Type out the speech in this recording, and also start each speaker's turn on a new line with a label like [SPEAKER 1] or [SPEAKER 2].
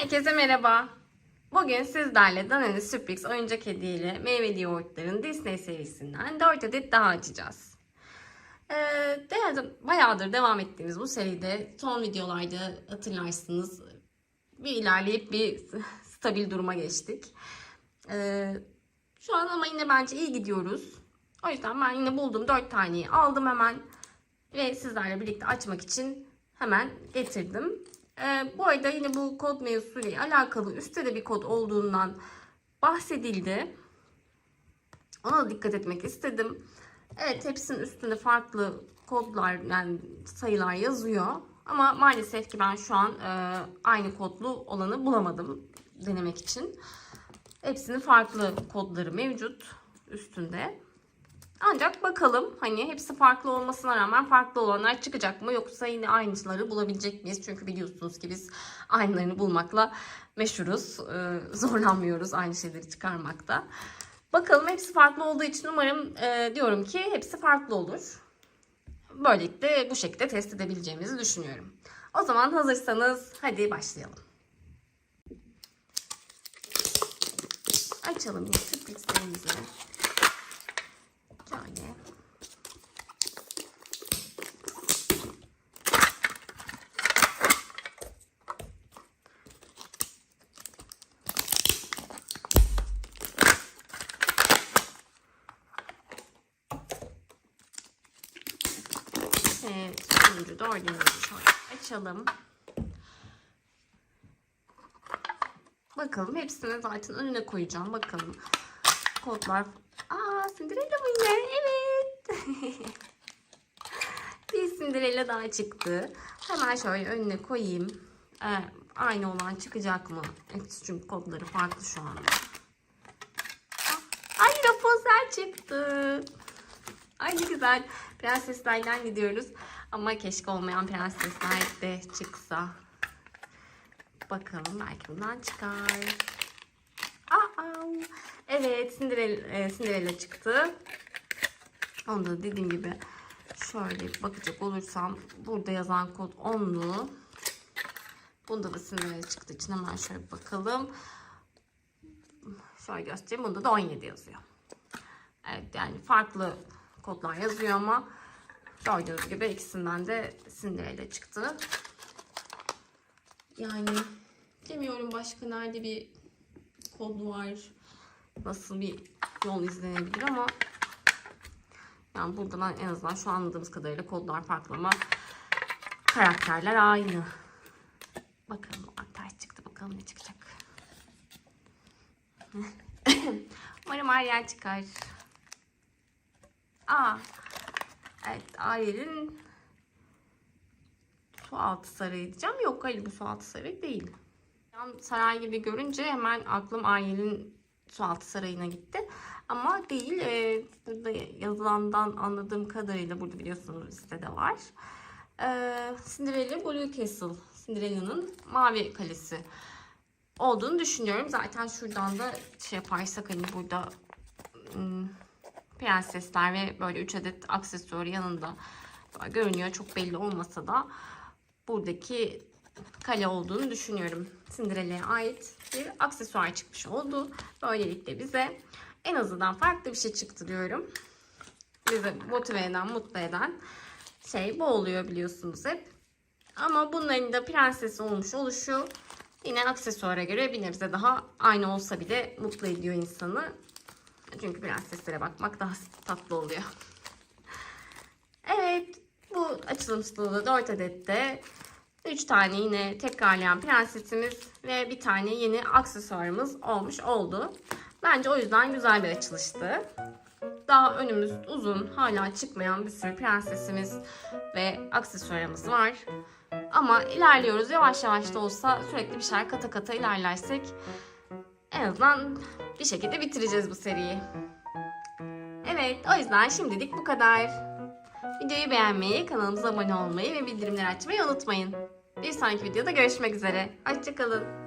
[SPEAKER 1] Herkese merhaba. Bugün sizlerle Danone Sürpriz oyuncak hediyeli meyveli yoğurtların Disney serisinden 4 adet daha açacağız. Ee, bayağıdır devam ettiğimiz bu seride son videolarda hatırlarsınız bir ilerleyip bir stabil duruma geçtik. Ee, şu an ama yine bence iyi gidiyoruz. O yüzden ben yine buldum 4 taneyi aldım hemen ve sizlerle birlikte açmak için hemen getirdim. Ee, bu arada yine bu kod mevzusuyla alakalı üstte de bir kod olduğundan bahsedildi. Ona da dikkat etmek istedim. Evet hepsinin üstünde farklı kodlar yani sayılar yazıyor. Ama maalesef ki ben şu an e, aynı kodlu olanı bulamadım denemek için. Hepsinin farklı kodları mevcut üstünde. Ancak bakalım hani hepsi farklı olmasına rağmen farklı olanlar çıkacak mı yoksa yine aynıları bulabilecek miyiz? Çünkü biliyorsunuz ki biz aynılarını bulmakla meşhuruz. Ee, zorlanmıyoruz aynı şeyleri çıkarmakta. Bakalım hepsi farklı olduğu için umarım e, diyorum ki hepsi farklı olur. Böylelikle bu şekilde test edebileceğimizi düşünüyorum. O zaman hazırsanız hadi başlayalım. Açalım sürprizlerimizi. Şöyle. Evet, sonuncu dördüncü şöyle açalım. Bakalım hepsini zaten önüne koyacağım. Bakalım kodlar. Aa Cinderella mı yine? Evet. bir Cinderella daha çıktı. Hemen şöyle önüne koyayım. Ee, aynı olan çıkacak mı? Hepsi çünkü kodları farklı şu anda. Ay Rapunzel çıktı. Ay ne güzel. Prenseslerden gidiyoruz. Ama keşke olmayan prensesler de çıksa. Bakalım belki bundan çıkar. Aa, evet Cinderella, e, Cinderella çıktı. Onu da dediğim gibi şöyle bakacak olursam burada yazan kod 10'lu. Bunda da Cinderella çıktığı için hemen şöyle bakalım. Şöyle göstereyim. Bunda da 17 yazıyor. Evet yani farklı kodlar yazıyor ama gördüğünüz gibi ikisinden de Cinderella çıktı. Yani bilmiyorum başka nerede bir kod var. Nasıl bir yol izlenebilir ama yani buradan en azından şu anladığımız kadarıyla kodlar farklı ama karakterler aynı. Bakalım ters çıktı. Bakalım ne çıkacak. Umarım Ariel çıkar. Aa. Evet Ariel'in su altı sarayı diyeceğim. Yok hayır bu su altı sarayı değil. Yan saray gibi görünce hemen aklım Ariel'in su altı sarayına gitti. Ama değil. E, burada yazılandan anladığım kadarıyla burada biliyorsunuz sitede var. E, Cinderella Blue Castle. Cinderella'nın mavi kalesi olduğunu düşünüyorum. Zaten şuradan da şey yaparsak hani burada ım, prensesler ve böyle 3 adet aksesuar yanında görünüyor. Çok belli olmasa da buradaki kale olduğunu düşünüyorum. Cinderella'ya ait bir aksesuar çıkmış oldu. Böylelikle bize en azından farklı bir şey çıktı diyorum. Bizi motive eden, mutlu eden şey bu oluyor biliyorsunuz hep. Ama bunların da prenses olmuş oluşu yine aksesuara göre bir nebze daha aynı olsa bile mutlu ediyor insanı. Çünkü prenseslere bakmak daha tatlı oluyor. Evet bu açılım stulu 4 adette 3 tane yine tekrarlayan prensesimiz ve bir tane yeni aksesuarımız olmuş oldu. Bence o yüzden güzel bir açılıştı. Daha önümüz uzun, hala çıkmayan bir sürü prensesimiz ve aksesuarımız var. Ama ilerliyoruz. Yavaş yavaş da olsa sürekli bir şeyler kata kata ilerlersek en azından bir şekilde bitireceğiz bu seriyi. Evet, o yüzden şimdilik bu kadar. Videoyu beğenmeyi, kanalımıza abone olmayı ve bildirimleri açmayı unutmayın. Bir sonraki videoda görüşmek üzere. Hoşçakalın.